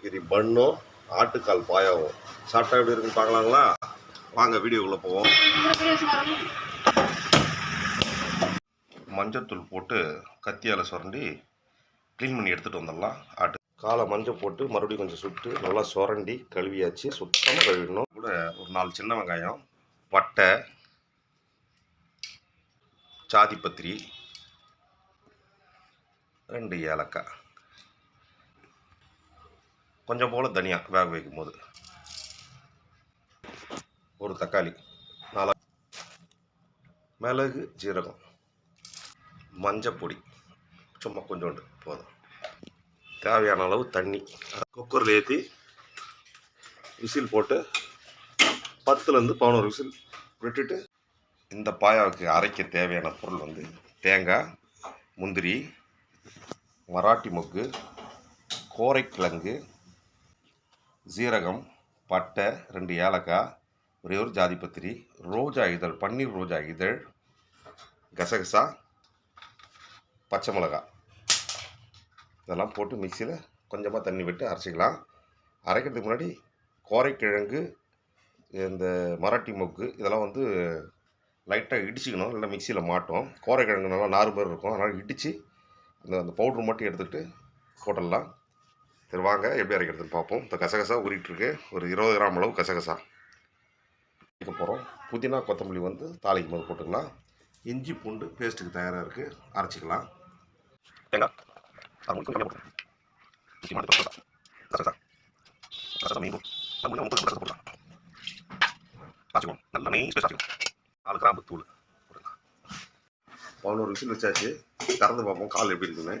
கீரி பண்ணும் ஆட்டுக்கால் பாயாவும் சாப்பிட்டா எப்படி இருக்குன்னு பார்க்கலாங்களா? வாங்க வீடியோக்குள்ளே போவோம். மஞ்சத்தூள் போட்டு கத்தியால் சுரண்டி க்ளீன் பண்ணி எடுத்துகிட்டு வந்துடலாம். ஆட்டு காலை மஞ்சள் போட்டு மறுபடியும் கொஞ்சம் சுட்டு நல்லா சுரண்டி கழுவியாச்சு. சுத்தமாக கழுவிடணும். கூட ஒரு நாலு சின்ன வெங்காயம் பட்டை சாதிப்பத்திரி ரெண்டு ஏலக்காய். கொஞ்சம் போல் தனியாக வேக வைக்கும் போது ஒரு தக்காளி நாலா மிளகு ஜீரகம் மஞ்சப்பொடி சும்மா கொஞ்சோண்டு போதும். தேவையான அளவு தண்ணி குக்கரில் ஏற்றி விசில் போட்டு பத்துலேருந்து பதினோரு விசில் விட்டுட்டு இந்த பாயாவுக்கு அரைக்க தேவையான பொருள் வந்து தேங்காய் முந்திரி மராட்டி மொக்கு கோரைக்கிழங்கு ஜீரகம் பட்டை ரெண்டு ஏலக்காய் ஒரே ஒரு ஜாதிபத்திரி ரோஜா இதழ் பன்னீர் ரோஜா இதழ் கசகசா பச்சை மிளகா இதெல்லாம் போட்டு மிக்சியில் கொஞ்சமாக தண்ணி விட்டு அரைச்சிக்கலாம். அரைக்கிறதுக்கு முன்னாடி கோரைக்கிழங்கு இந்த மராட்டி மொக்கு இதெல்லாம் வந்து லைட்டாக இடிச்சிக்கணும். இல்லை மிக்சியில் மாட்டோம். கோரைக்கிழங்கு நல்லா நாறு மாதிரி இருக்கும். அதனால் இடித்து அந்த அந்த பவுட்ரு மட்டும் எடுத்துக்கிட்டு போட்டுடலாம் சரி வாங்க எப்படி அரைக்கிறதுன்னு பார்ப்போம். இப்போ கசகசா ஊறிட்டுருக்கு. ஒரு இருபது கிராம் அளவு கசகசா வைக்க போகிறோம் புதினா கொத்தமல்லி வந்து தாளிக்கும் போது போட்டுக்கலாம். இஞ்சி பூண்டு பேஸ்ட்டுக்கு தயாராக இருக்குது அரைச்சிக்கலாம். நாலு கிராம்பு தூள் பதினோரு விசில் வச்சாச்சு. திறந்து பார்ப்போம். கால் எப்படி இருக்குன்னு.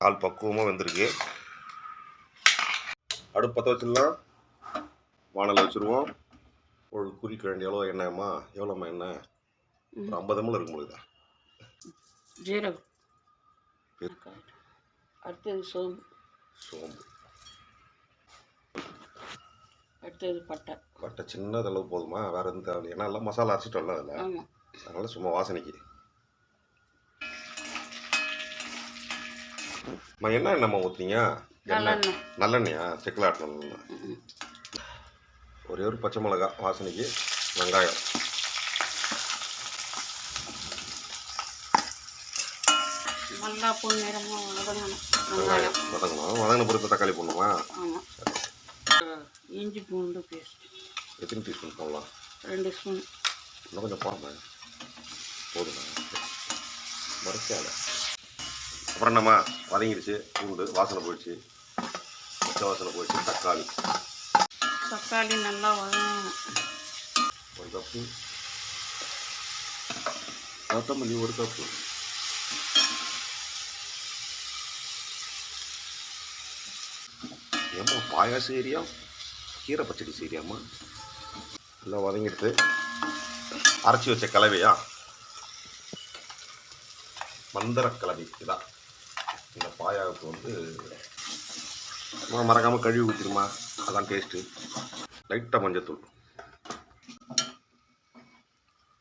கால் பக்குவமாக வந்திருக்கு. அடுப்பு பற்ற வச்சிடலாம் வானலை வச்சுருவோம். ஒரு குறிக்க வேண்டிய எவ்வளோ எண்ணெயம்மா. எவ்வளோம்மா எண்ணெய்? ஒரு ஐம்பது எம்எல் இருக்கும் பொழுது ஜீரகம். அடுத்தது சோம்பு. சோம்பு. அடுத்தது பட்டை. பட்டை சின்னதளவு போதுமா? வேறு எந்த தேவை ஏன்னா எல்லாம் மசாலா அரைச்சிட்டோம்ல அதில். அதனால் சும்மா வாசனைக்கு. என்ன எண்ணெய்மா ஊற்றுனீங்க எண்ணெய். நல்லெண்ணெய். நல்லெண்ணெயா? செக்கில்? ஆட்டின நல்லெண்ணெய். ஒரே ஒரு பச்சை மிளகா வாசனைக்கு வெங்காயம். நல்லா பொன்னிறமாக வதங்கணும். வெங்காயம். வதங்கணும். வதங்கின பொறுத்து தக்காளி போடணுமா? ஆமாம் இஞ்சி பூண்டு பேஸ்ட் எத்தனை டீஸ்பூன் போடலாம்? ரெண்டு ஸ்பூன். இன்னும் கொஞ்சம் போடாம. போதுமா? மறுக்காத அப்புறம் என்னம்மா? வதங்கிடுச்சு. பூண்டு வாசனை போயிடுச்சு. பச்சை வாசனை போயிடுச்சு தக்காளி. தக்காளி நல்லா வதங்கணும். ஒரு கப்பு. கொத்தமல்லி ஒரு கப்பு. ஏம்மா பாயாசம் ஏரியா? கீரை பச்சடி செய்யறியாம்மா எல்லாம் வதங்கிடுது. அரைச்சி வச்ச கலவையா மந்திர கலவை இதான். இந்த பாயாவுக்கு வந்து மறக்காமல் கழுவி ஊற்றிடுமா அதான் டேஸ்ட்டு லைட்டாக மஞ்சத்தூள்.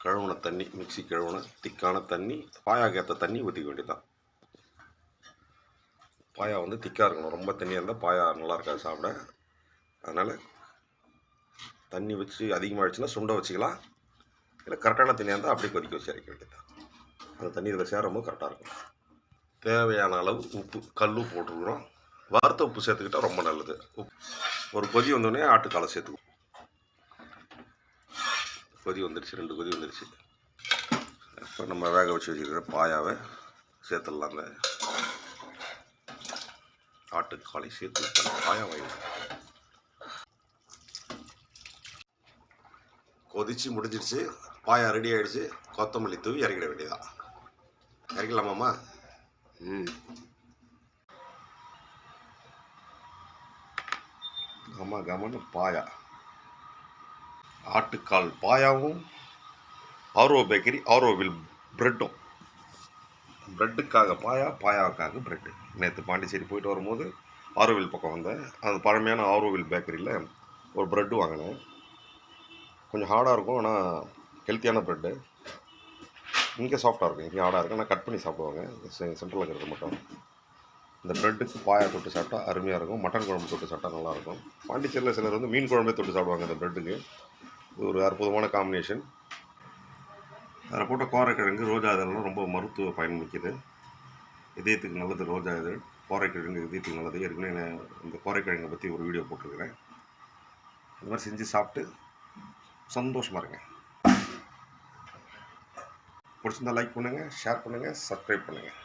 கழுவுன தண்ணி மிக்சி கழுவுன திக்கான தண்ணி பாயாக்கு ஏற்ற தண்ணி ஊற்றிக்க வேண்டியதான் பாயா வந்து திக்காக இருக்கணும். ரொம்ப தண்ணியாக இருந்தால் பாயா நல்லா இருக்காது சாப்பிட. அதனால் தண்ணி வச்சு அதிகமாகிடுச்சுன்னா சுண்டை வச்சுக்கலாம். இல்லை கரெக்டான தண்ணியாக இருந்தால் அப்படியே கொதிக்க வச்சு இறக்க வேண்டியதான் அந்த தண்ணி இதில் சேரும்போது கரெக்டாக இருக்கும். தேவையான அளவு உப்பு கல் போட்டுருக்குறோம். வறுத்த உப்பு சேர்த்துக்கிட்டால் ரொம்ப நல்லது. உப்பு ஒரு கொதி வந்தோடனே ஆட்டுக்காலை சேர்த்துக்கும் கொதி வந்துடுச்சு ரெண்டு கொதி வந்துடுச்சு இப்போ நம்ம வேக வச்சு வச்சுருக்கிற பாயாவை சேர்த்துடலாம் அந்த ஆட்டுக்காலை சேர்த்து விட்டு பாயா கொதிச்சு முடிஞ்சிடுச்சு பாயா ரெடி ஆகிடுச்சு கொத்தமல்லி தூவி இறக்கிட வேண்டியதான் இறக்கலாமாம்மா ம். கம கமன்னு பாயா. ஆட்டுக்கால் பாயாவும் ஆர்வோ பேக்கரி ஆர்வோவில் ப்ரெட்டும். ப்ரெட்டுக்காக பாயா பாயாவுக்காக ப்ரெட்டு. நேற்று பாண்டிச்சேரி போயிட்டு வரும்போது ஆரோவில் பக்கம் வந்தேன். அந்த பழமையான ஆரோவில் பேக்கரியில் ஒரு ப்ரெட்டு வாங்கினேன். கொஞ்சம் ஹார்டாக இருக்கும் ஆனால் ஹெல்த்தியான ப்ரெட்டு. இங்கே சாஃப்டாக இருக்கும் இங்கே ஹார்டாக இருக்கும். ஆனால் கட் பண்ணி சாப்பிடுவாங்க. சென்ட்ரலில் இருக்கிறது மட்டும். இந்த ப்ரெட்டுக்கு பாயா தொட்டு சாப்பிட்டா அருமையாக இருக்கும். மட்டன் குழம்பு தொட்டு சாப்பிட்டா நல்லாயிருக்கும். பாண்டிச்சேரியில் சிலர் வந்து மீன் குழம்பே தொட்டு சாப்பிடுவாங்க இந்த ப்ரெட்டுக்கு. இது ஒரு அற்புதமான காம்பினேஷன் அதில் போட்ட கோரைக்கிழங்கு ரோஜா இதெல்லாம் ரொம்ப மருத்துவ பயன்மிக்கது. இதயத்துக்கு நல்லது ரோஜா இதழ் கோரைக்கிழங்கு இதயத்துக்கு நல்லது. ஏற்கனவே நான் இந்த கோரைக்கிழங்கை பற்றி ஒரு வீடியோ போட்டிருக்கிறேன். இது மாதிரி செஞ்சு சாப்பிட்டு சந்தோஷமாக இருங்க. பிடிச்சிருந்தா லைக் பண்ணுங்கள் ஷேர் பண்ணுங்கள் சப்ஸ்கிரைப் பண்ணுங்கள்